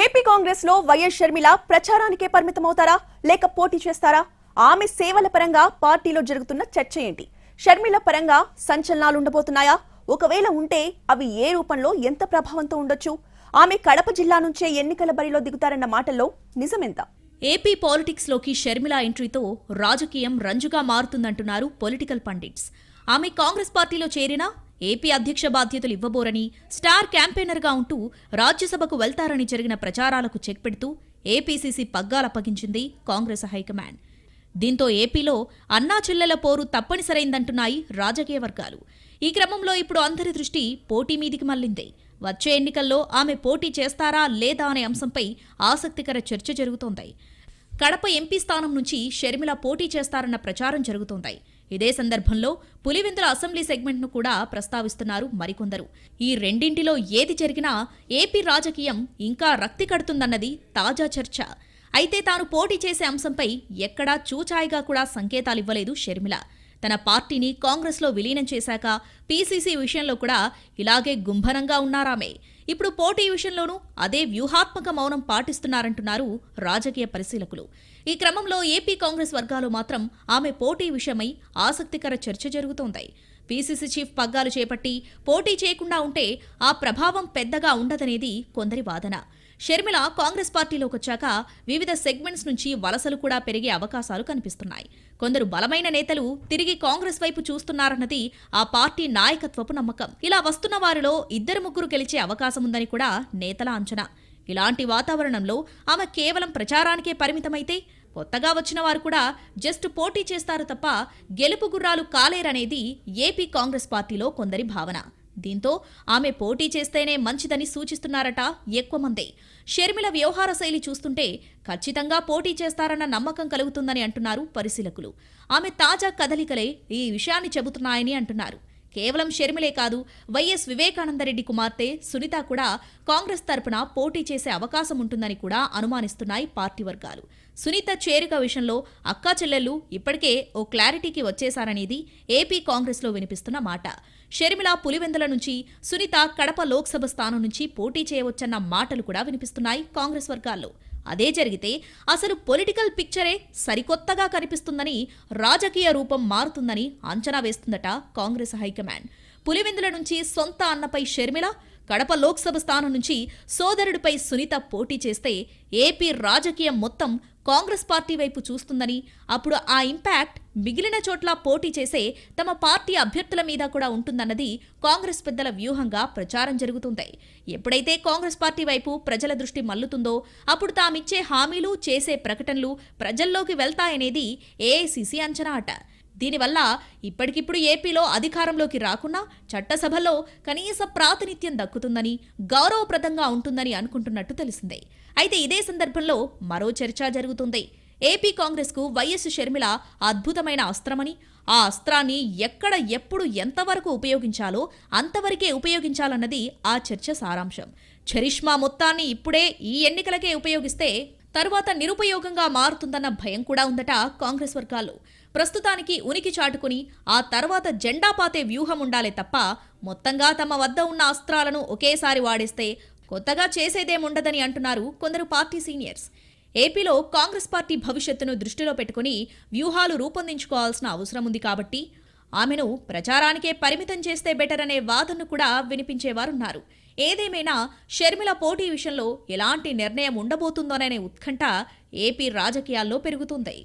AP కాంగ్రెస్లో YS Sharmila ప్రచారానికే పరిమితమవుతారా? లేక పోటీ చేస్తారా? ఆమె సేవల పరంగా పార్టీలో జరుగుతున్న చర్చ ఏంటి? షర్మిల పరంగా సంచలనాలు ఉండబోతున్నాయా? ఒకవేళ ఉంటే అవి ఏ రూపంలో ఎంత ప్రభావంతో ఉండొచ్చు? ఆమె కడప జిల్లా నుంచే ఎన్నికల బరిలో దిగుతారన్న మాటల్లో నిజమెంత? ఏపీ పాలిటిక్స్లోకి షర్మిల ఎంట్రీతో రాజకీయం రంజుగా మారుతుందంటున్నారు పొలిటికల్ పండిట్స్. ఆమె కాంగ్రెస్ పార్టీలో చేరినా ఏపీ అధ్యక్ష బాధ్యతలు ఇవ్వబోరని స్టార్ క్యాంపెయినర్గా ఉంటూ రాజ్యసభకు వెళ్తారని జరిగిన ప్రచారాలకు చెక్ పెడుతూ ఏపీసీసీ పగ్గాలప్పగించింది కాంగ్రెస్ హైకమాండ్. దీంతో ఏపీలో అన్నా చెల్లెల పోరు తప్పనిసరైందంటున్నాయి రాజకీయ వర్గాలు. ఈ క్రమంలో ఇప్పుడు అందరి దృష్టి పోటీ మీదికి మళ్ళింది వచ్చే ఎన్నికల్లో ఆమె పోటీ చేస్తారా లేదా అనే అంశంపై ఆసక్తికర చర్చ జరుగుతోంది. కడప ఎంపీ స్థానం నుంచి షర్మిల పోటీ చేస్తారన్న ప్రచారం జరుగుతోంది. ఇదే సందర్భంలో పులివెందుల అసెంబ్లీ సెగ్మెంట్ను కూడా ప్రస్తావిస్తున్నారు మరికొందరు. ఈ రెండింటిలో ఏది జరిగినా ఏపీ రాజకీయం ఇంకా రక్తి కడుతుందన్నది తాజా చర్చ. అయితే తాను పోటీ చేసే అంశంపై ఎక్కడా చూచాయిగా కూడా సంకేతాలివ్వలేదు షర్మిల. తన పార్టీని కాంగ్రెస్లో విలీనం చేశాక పీసీసీ విషయంలో కూడా ఇలాగే గుంభనంగా ఉన్నారామే. ఇప్పుడు పోటీ విషయంలోనూ అదే వ్యూహాత్మక మౌనం పాటిస్తున్నారంటున్నారు రాజకీయ పరిశీలకులు. ఈ క్రమంలో ఏపీ కాంగ్రెస్ వర్గాలు మాత్రం ఆమె పోటీ విషయమై ఆసక్తికర చర్చ జరుగుతోంది. పీసీసీ చీఫ్ పగ్గాలు చేపట్టి పోటీ చేయకుండా ఉంటే ఆ ప్రభావం పెద్దగా ఉండదనేది కొందరి వాదన. షర్మిల కాంగ్రెస్ పార్టీలోకి వచ్చాక వివిధ సెగ్మెంట్స్ నుంచి వలసలు కూడా పెరిగే అవకాశాలు కనిపిస్తున్నాయి. కొందరు బలమైన నేతలు తిరిగి కాంగ్రెస్ వైపు చూస్తున్నారన్నది ఆ పార్టీ నాయకత్వపు నమ్మకం. ఇలా వస్తున్న వారిలో ఇద్దరు ముగ్గురు గెలిచే అవకాశం ఉందని కూడా నేతల అంచనా. ఇలాంటి వాతావరణంలో ఆమె కేవలం ప్రచారానికే పరిమితమైతే కొత్తగా వచ్చిన వారు కూడా జస్ట్ పోటీ చేస్తారు తప్ప గెలుపు గుర్రాలు కాలేరనేది ఏపీ కాంగ్రెస్ పార్టీలో కొందరి భావన. దీంతో ఆమె పోటీ చేస్తేనే మంచిదని సూచిస్తున్నారట ఎక్కువ మంది. షర్మిల వ్యవహార శైలి చూస్తుంటే ఖచ్చితంగా పోటీ చేస్తారన్న నమ్మకం కలుగుతుందని అంటున్నారు పరిశీలకులు. ఆమె తాజా కదలికలే ఈ విషయాన్ని చెబుతున్నాయని అంటున్నారు. కేవలం షర్మిలే కాదు వైఎస్ వివేకానందరెడ్డి కుమార్తె సునీత కూడా కాంగ్రెస్ తరపున పోటీ చేసే అవకాశం ఉంటుందని కూడా అనుమానిస్తున్నాయి పార్టీ వర్గాలు. సునీత చేరిక విషయంలో అక్కా చెల్లెళ్ళు ఇప్పటికే ఓ క్లారిటీకి వచ్చేశారనేది ఏపీ కాంగ్రెస్లో వినిపిస్తున్న మాట. షర్మిల పులివెందుల నుంచి సునీత కడప లోక్సభ స్థానం నుంచి పోటీ చేయవచ్చన్న మాటలు కూడా వినిపిస్తున్నాయి కాంగ్రెస్ వర్గాల్లో. అదే జరిగితే అసలు పొలిటికల్ పిక్చరే సరికొత్తగా కనిపిస్తుందని రాజకీయ రూపం మారుతుందని అంచనా వేస్తుందట కాంగ్రెస్ హైకమాండ్. పులివెందుల నుంచి సొంత అన్నపై షర్మిల కడప లోక్సభ స్థానం నుంచి సోదరుడిపై సునీత పోటీ చేస్తే ఏపీ రాజకీయం మొత్తం కాంగ్రెస్ పార్టీ వైపు చూస్తుందని అప్పుడు ఆ ఇంపాక్ట్ మిగిలిన చోట్ల పోటీ చేసే తమ పార్టీ అభ్యర్థుల మీద కూడా ఉంటుందన్నది కాంగ్రెస్ పెద్దల వ్యూహంగా ప్రచారం జరుగుతుంది. ఎప్పుడైతే కాంగ్రెస్ పార్టీ వైపు ప్రజల దృష్టి మల్లుతుందో అప్పుడు తామిచ్చే హామీలు చేసే ప్రకటనలు ప్రజల్లోకి వెళ్తాయనేది ఏఐసిసి అంచనా అట. దీనివల్ల ఇప్పటికిప్పుడు ఏపీలో అధికారంలోకి రాకున్నా చట్టసభలో కనీస ప్రాతినిధ్యం దక్కుతుందని గౌరవప్రదంగా ఉంటుందని అనుకుంటున్నట్టు తెలిసిందే. అయితే ఇదే సందర్భంలో మరో చర్చ జరుగుతుంది. ఏపీ కాంగ్రెస్కు వైఎస్ షర్మిల అద్భుతమైన అస్త్రమని ఆ అస్త్రాన్ని ఎక్కడ ఎప్పుడు ఎంతవరకు ఉపయోగించాలో అంతవరకే ఉపయోగించాలన్నది ఆ చర్చ సారాంశం. చరిష్మా మొత్తాన్ని ఇప్పుడే ఈ ఎన్నికలకే ఉపయోగిస్తే తరువాత నిరుపయోగంగా మారుతుందన్న భయం కూడా ఉందట కాంగ్రెస్ వర్గాల్లో. ప్రస్తుతానికి ఉనికి చాటుకుని ఆ తర్వాత జెండా పాతే వ్యూహం ఉండాలే తప్ప మొత్తంగా తమ వద్ద ఉన్న అస్త్రాలను ఒకేసారి వాడేస్తే కొత్తగా చేసేదేముండదని అంటున్నారు కొందరు పార్టీ సీనియర్స్. ఏపీలో కాంగ్రెస్ పార్టీ భవిష్యత్తును దృష్టిలో పెట్టుకుని వ్యూహాలు రూపొందించుకోవాల్సిన అవసరం ఉంది కాబట్టి ఆమెను ప్రచారానికే పరిమితం చేస్తే బెటర్ అనే వాదనను కూడా వినిపించేవారున్నారు. ఏదేమైనా షర్మిల పోటీ విషయంలో ఎలాంటి నిర్ణయం ఉండబోతుందోననే ఉత్కంఠ ఏపీ రాజకీయాల్లో పెరుగుతుంది.